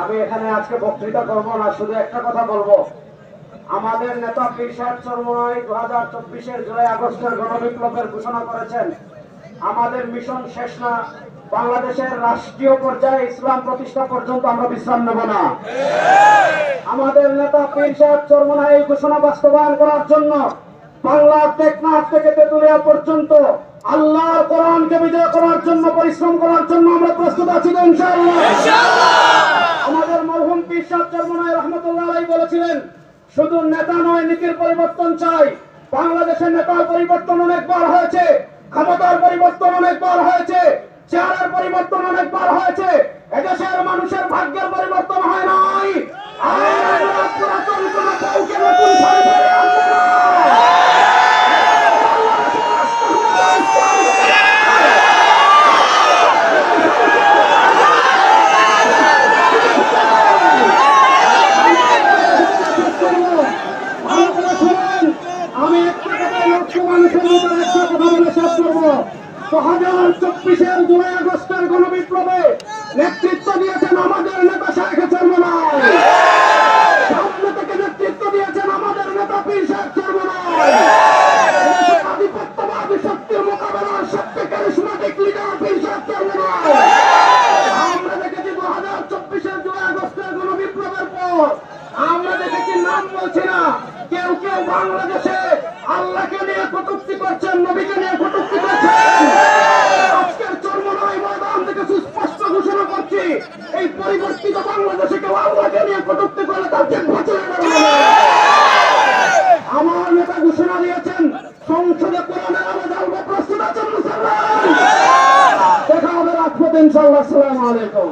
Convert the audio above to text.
আমি এখানে আজকে বক্তৃতা করব না, শুধু একটা কথা বলব। আমাদের নেতা পীর সাহেব দু হাজার চব্বিশের জুলাই আগস্টের গণবিপ্লবের ঘোষণা করেছেন, আমাদের মিশন শেষ না, বাংলাদেশের রাষ্ট্রীয় পর্যায়ে ইসলাম প্রতিষ্ঠা পর্যন্ত আমরা বিশ্রাম নেব না। আমাদের নেতা পীর সাহেব চরমনাই এই ঘোষণা বাস্তবায়ন করার জন্য বাংলার টেকনাফ থেকে তেতুলিয়া পর্যন্ত আল্লাহর কোরআনকে বিজয় করার জন্য, পরিশ্রম করার জন্য আমরা প্রস্তুত আছি ইনশাআল্লাহ। শুধু নেতা নয়, নীতির পরিবর্তন চাই। বাংলাদেশের নেতার পরিবর্তন অনেকবার হয়েছে, ক্ষমতার পরিবর্তন অনেকবার হয়েছে, চেহারার পরিবর্তন অনেকবার হয়েছে, এদেশের মানুষের ভাগ্যের দু হাজার চব্বিশের জুলাই আগস্টের গণবিপ্লবে নেতৃত্ব দিয়েছেন আমাদের নেতা শেখ চর্মনায় সামনে থেকে নেতৃত্ব দিয়েছেন আমাদের নেতা পীর শেখ চর্মনায় আধিপত্যবাদী শক্তির মোকাবেলার সবচেয়ে ক্যারিসমেটিক আমরা দেখেছি দু হাজার চব্বিশের জুলাই আগস্টের আমরা দেখেছি নাম বলছি না, কেউ কেউ বাংলাদেশে আল্লাহকে নিয়ে কটুক্তি করছেন, নবীকে নিয়ে কটুক্তি করছেন। আজকের চর্মনয় ময়দান থেকে সুস্পষ্ট ঘোষণা করছি, এই পরিবর্তিত বাংলাদেশে কেউ আল্লাহকে নিয়ে কটুক্তি করলে তার যে আমার নেতা ঘোষণা দিয়েছেন, সংসদে কোরআনের আলো জ্বালবো প্রস্তুত আছেন মুসলমান। দেখা হবে ইনশাল্লাহ আসসালামু আলাইকুম।